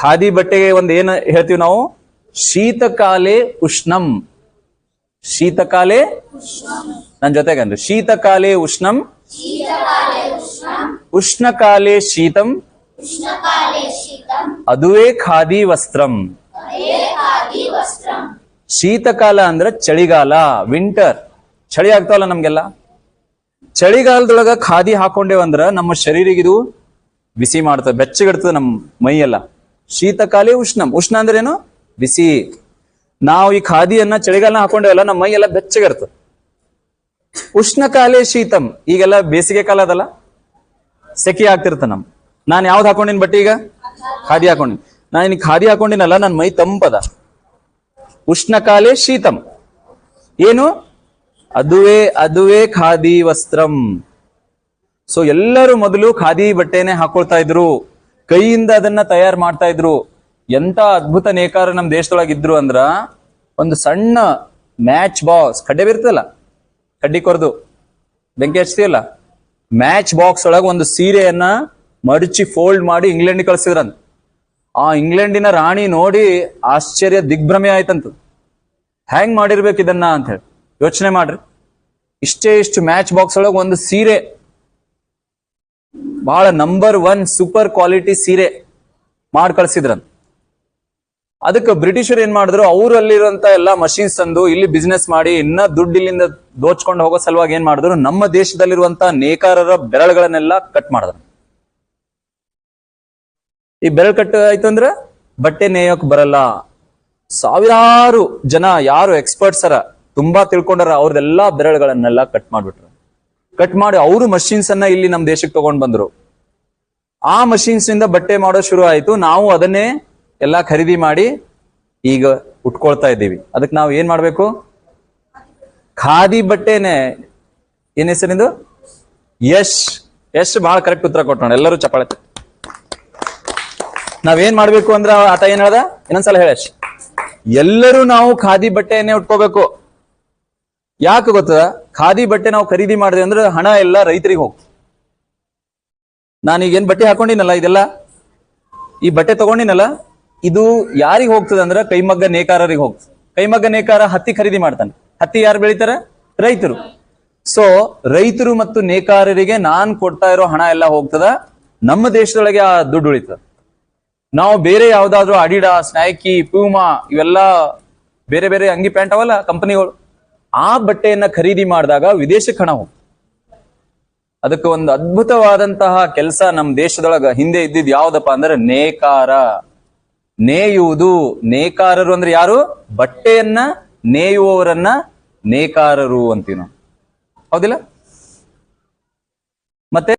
ಖಾದಿ ಬಟ್ಟೆಗೆ ಒಂದು ಏನು ಹೇಳ್ತೀವಿ ನಾವು? ಶೀತಕಾಲೆ ಉಷ್ಣಂ. ಶೀತಕಾಲೆ ನನ್ನ ಜೊತೆಗನ್ರಿ ಶೀತಕಾಲೆ ಉಷ್ಣಂ. ಉಷ್ಣಕಾಲೆ ಶೀತಂ. ಅದುವೇ ಖಾದಿ ವಸ್ತ್ರಂ. ಶೀತಕಾಲ ಅಂದ್ರೆ ಚಳಿಗಾಲ ವಿಂಟರ್. ಚಳಿ ಆಗ್ತಾವಲ್ಲ ನಮ್ಗೆಲ್ಲ? ಚಳಿಗಾಲದೊಳಗ ಖಾದಿ ಹಾಕೊಂಡೇವಂದ್ರ ನಮ್ಮ ಶರೀರಿಗಿದು ಬಿಸಿ ಮಾಡ್ತದೆ ಬೆಚ್ಚಗಿಡ್ತದೆ ನಮ್ಮ ಮೈಯೆಲ್ಲ. ಶೀತಕಾಲಿ ಉಷ್ಣಂ. ಉಷ್ಣ ಅಂದ್ರೆ ಏನು ಬಿಸಿ. ನಾವು ಈ ಖಾದಿಯನ್ನ ಚಳಿಗಾಲ ಹಾಕೊಂಡೇವಲ್ಲ, ನಮ್ಮ ಮೈ ಎಲ್ಲ ಬೆಚ್ಚಗಿರ್ತದೆ ಉಷ್ಣಕಾಲೇ ಶೀತಂ. ಈಗೆಲ್ಲ ಬೇಸಿಗೆ ಕಾಲ ಅದಲ್ಲ? ಸೆಕೆ ಆಗ್ತಿರ್ತ ನಮ್. ನಾನ್ ಯಾವ್ದು ಹಾಕೊಂಡಿನ್ ಬಟ್ಟೆ ಈಗ? ಖಾದಿ ಹಾಕೊಂಡಿನಿ. ನಾನು ಖಾದಿ ಹಾಕೊಂಡಿನಲ್ಲ ನನ್ನ ಮೈ ತಂಪದ. ಉಷ್ಣಕಾಲೇ ಶೀತಂ. ಏನು? ಅದುವೇ ಅದುವೇ ಖಾದಿ ವಸ್ತ್ರಂ. ಸೊ ಎಲ್ಲರೂ ಮೊದಲು ಖಾದಿ ಬಟ್ಟೆನೆ ಹಾಕೊಳ್ತಾ ಇದ್ರು. ಕೈಯಿಂದ ಅದನ್ನ ತಯಾರು ಮಾಡ್ತಾ ಇದ್ರು. ಎಂತ ಅದ್ಭುತ ನೇಕಾರ ನಮ್ಮ ದೇಶದೊಳಗೆ ಇದ್ರು ಅಂದ್ರ ಒಂದು ಸಣ್ಣ ಮ್ಯಾಚ್ ಬಾಕ್ಸ್, ಕಡ್ಡೆ ಬಿರ್ತಲ್ಲ ಕಡ್ಡಿ ಕೊರ್ದು. ಬೆಂಕಿ ಹಚ್ತೀವಲ್ಲ ಮ್ಯಾಚ್ ಬಾಕ್ಸ್ ಒಳಗೆ ಒಂದು ಸೀರೆಯನ್ನ ಮಡಚಿ ಫೋಲ್ಡ್ ಮಾಡಿ ಇಂಗ್ಲೆಂಡ್ ಕಳ್ಸಿದ್ರಂತ. ಆ ಇಂಗ್ಲೆಂಡಿನ ರಾಣಿ ನೋಡಿ ಆಶ್ಚರ್ಯ ದಿಗ್ಭ್ರಮೆ ಆಯ್ತಂತ. ಹ್ಯಾಂಗ್ ಮಾಡಿರ್ಬೇಕು ಇದನ್ನ ಅಂತ ಹೇಳಿ. ಯೋಚನೆ ಮಾಡ್ರಿ. ಇಷ್ಟೇ ಇಷ್ಟು ಮ್ಯಾಚ್ ಬಾಕ್ಸ್ ಒಳಗೆ ಒಂದು ಸೀರೆ ಬಹಳ ನಂಬರ್ ಒನ್ ಸೂಪರ್ ಕ್ವಾಲಿಟಿ ಸೀರೆ ಮಾಡಿ ಕಳ್ಸಿದ್ರಂತ. ಅದಕ್ಕೆ ಬ್ರಿಟಿಷರು ಏನ್ ಮಾಡಿದ್ರು, ಅವರಲ್ಲಿರುವಂತ ಎಲ್ಲಾ ಮಷಿನ್ಸ್ ತಂದು ಇಲ್ಲಿ ಬಿಸ್ನೆಸ್ ಮಾಡಿ ಇನ್ನ ದುಡ್ಡು ಇಲ್ಲಿಂದ ದೋಚ್ಕೊಂಡು ಹೋಗೋ ಸಲುವಾಗಿ ಏನ್ ಮಾಡಿದ್ರು, ನಮ್ಮ ದೇಶದಲ್ಲಿರುವಂತ ನೇಕಾರರ ಬೆರಳುಗಳನ್ನೆಲ್ಲ ಕಟ್ ಮಾಡಿದ್ರು. ಈ ಬೆರಳು ಕಟ್ ಆಯ್ತು ಅಂದ್ರೆ ಬಟ್ಟೆ ನೇಯೋಕ್ ಬರಲ್ಲ. ಸಾವಿರಾರು ಜನ ಯಾರು ಎಕ್ಸ್ಪರ್ಟ್ಸ್ ಅರ ತುಂಬಾ ತಿಳ್ಕೊಂಡಾರ ಅವ್ರದೆಲ್ಲಾ ಬೆರಳುಗಳನ್ನೆಲ್ಲ ಕಟ್ ಮಾಡ್ಬಿಟ್ರು. ಕಟ್ ಮಾಡಿ ಅವರು ಮಷಿನ್ಸ್ ಅನ್ನ ಇಲ್ಲಿ ನಮ್ಮ ದೇಶಕ್ಕೆ ತಗೊಂಡ್ ಬಂದ್ರು. ಆ ಮಷಿನ್ಸ್ ಇಂದ ಬಟ್ಟೆ ಮಾಡೋ ಶುರು ಆಯ್ತು. ನಾವು ಅದನ್ನೇ ಎಲ್ಲಾ ಖರೀದಿ ಮಾಡಿ ಈಗ ಉಟ್ಕೊಳ್ತಾ ಇದ್ದೀವಿ. ಅದಕ್ಕೆ ನಾವು ಏನ್ ಮಾಡ್ಬೇಕು? ಖಾದಿ ಬಟ್ಟೆನೆ. ಏನ್ ಹೆಸರಿಂದು ಯಶ್. ಯಶ್ ಬಹಳ ಕರೆಕ್ಟ್ ಉತ್ತರ ಕೊಟ್ಟೋಣ ಎಲ್ಲರೂ ತಟ್ಟಿ. ನಾವೇನ್ ಮಾಡ್ಬೇಕು ಅಂದ್ರ ಆತ ಏನ್ ಹೇಳ್ದ? ಇನ್ನೊಂದ್ಸಲ ಹೇಳ ಎಲ್ಲರೂ ನಾವು ಖಾದಿ ಬಟ್ಟೆಯನ್ನೇ ಉಟ್ಕೋಬೇಕು. ಯಾಕೆ ಗೊತ್ತದ? ಖಾದಿ ಬಟ್ಟೆ ನಾವು ಖರೀದಿ ಮಾಡಿದೆ ಅಂದ್ರೆ ಹಣ ಎಲ್ಲ ರೈತರಿಗೆ ಹೋಗ್ತದೆ. ನಾನೀಗೇನ್ ಬಟ್ಟೆ ಹಾಕೊಂಡಿನಲ್ಲ ಇದೆಲ್ಲ? ಈ ಬಟ್ಟೆ ತಗೊಂಡಿನಲ್ಲ, ಇದು ಯಾರಿಗೆ ಹೋಗ್ತದೆ ಅಂದ್ರೆ ಕೈಮಗ್ಗ ನೇಕಾರರಿಗೆ ಹೋಗ್ತದೆ. ಕೈಮಗ್ಗ ನೇಕಾರ ಹತ್ತಿ ಖರೀದಿ ಮಾಡ್ತಾನೆ. ಹತ್ತಿ ಯಾರು ಬೆಳಿತಾರ? ರೈತರು. ಸೊ ರೈತರು ಮತ್ತು ನೇಕಾರರಿಗೆ ನಾನ್ ಕೊಡ್ತಾ ಇರೋ ಹಣ ಎಲ್ಲ ಹೋಗ್ತದ. ನಮ್ಮ ದೇಶದೊಳಗೆ ಆ ದುಡ್ಡು ಉಳಿತದ. ನಾವು ಬೇರೆ ಯಾವ್ದಾದ್ರು ಅಡಿಡಾಸ್ ನೈಕಿ ಪ್ಯೂಮಾ ಇವೆಲ್ಲ ಬೇರೆ ಬೇರೆ ಅಂಗಿ ಪ್ಯಾಂಟ್ ಅವಲ್ಲ ಕಂಪನಿಗಳು ಆ ಬಟ್ಟೆಯನ್ನ ಖರೀದಿ ಮಾಡಿದಾಗ ವಿದೇಶಕ್ಕೆ ಹಣ ಅದಕ್ಕೆ ಒಂದು ಅದ್ಭುತವಾದಂತಹ ಕೆಲಸ ನಮ್ಮ ದೇಶದೊಳಗ ಹಿಂದೆ ಇದ್ದಿದ್ ಯಾವ್ದಪ್ಪ ಅಂದ್ರೆ ನೇಕಾರ. ನೇಯುವುದು ನೇಕಾರರು ಅಂದ್ರೆ ಯಾರು? ಬಟ್ಟೆಯನ್ನ ನೇಯುವವರನ್ನ ನೇಕಾರರು ಅಂತೀವಿ ಹೌದಿಲ್ಲ? ಮತ್ತೆ